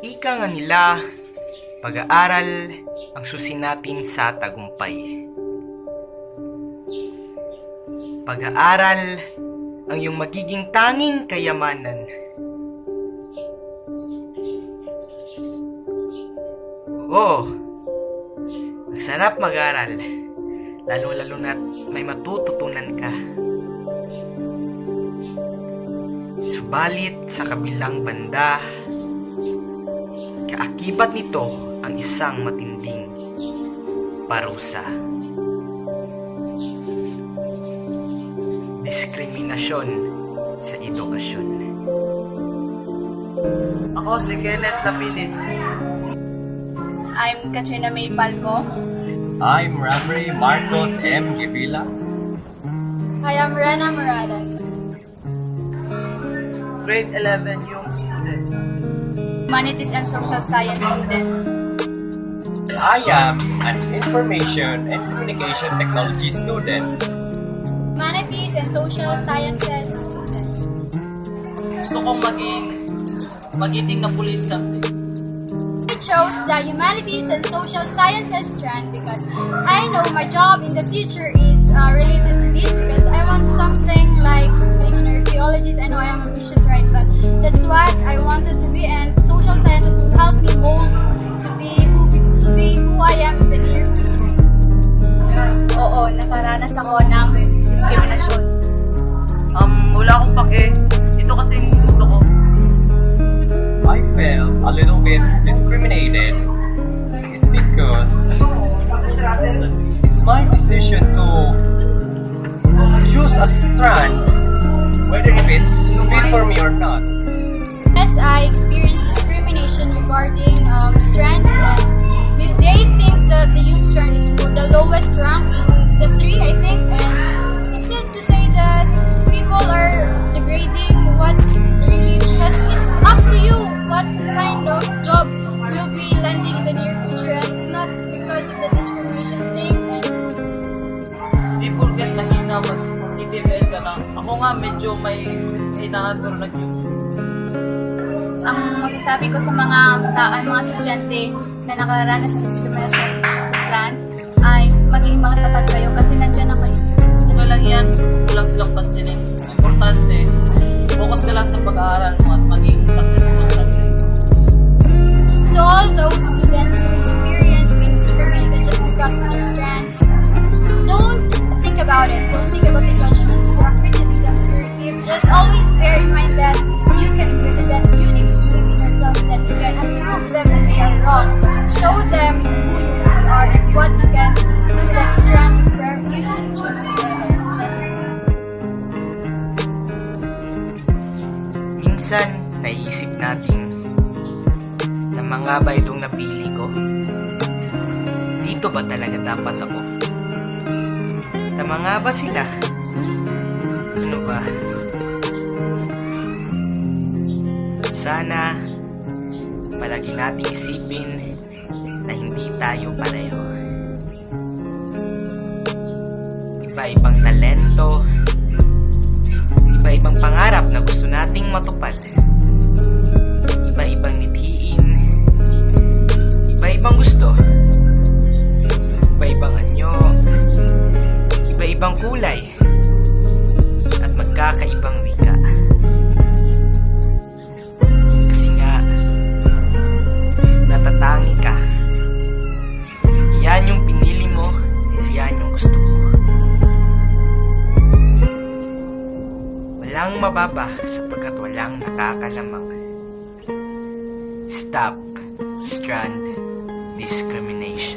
Ika nga nila, pag-aaral ang susi natin sa tagumpay. Pag-aaral ang iyong magiging tanging kayamanan. Oo, ang sarap mag-aral, lalo-lalo na may matututunan ka. Subalit sa kabilang banda, kaakibat nito ang isang matinding parusa. Diskriminasyon sa edukasyon. Ako si Kenneth Lapilit. I'm Katrina May Palco. I'm Ramray Marcos M. Givila. I am Rena Morales. Grade 11 yung student. Humanities and Social Science students. I am an Information and Communication Technology student. Humanities and Social Sciences students. Gusto kong maging magiting na pulis someday. I chose the Humanities and Social Sciences strand because I know my job in the future is uh, related to this because I want something like being archaeologist. I know I am ambitious, right? But that's what I wanted to be, and social sciences will help me mold to be who to be who I am in the near future. Oo, nakaranas ako ng diskriminasyon. Um, wala akong pake. Ito kasi gusto ko. I felt a little bit discriminated. It's because it's my decision to regarding um, strands, and they think that the Hume strand is the lowest rank in the three, I think, and it's sad to say that people are degrading what's really because it's up to you what kind of job will be landing in the near future, and it's not because of the discrimination thing. And Di porket nahina mag-TTFL ka na. Ako nga medyo may kahinaan pero nag-use. Ang masasabi ko sa mga taan, mga estudyante na nakaranas ng diskriminasyon sa strand ay maging mga tatag kayo kasi nandyan na kayo. Okay lang yan. Huwag lang silang pansinin. Ang Importante, focus ka lang sa pag-aaral mo at maging successful someday. So all those students who experience being discriminated just because of their strands, don't think about it. Don't think about the judgments Minsan, naiisip natin, tama nga ba itong napili ko? Dito ba talaga dapat ako? Tama nga ba sila? Ano ba? Sana, palagi nating isipin na hindi tayo pareho. Iba-ibang talento, iba-ibang pangarap nating matupad. Iba-ibang mithiin. Iba-ibang gusto. Iba-ibang anyo. Iba-ibang kulay. At magkakaibang wika. Kasi nga, natatangi ka. Yan yung pinili mo, yan yung gusto mo. Walang mababa sapagkat walang nakakalamang. Stop strand discrimination.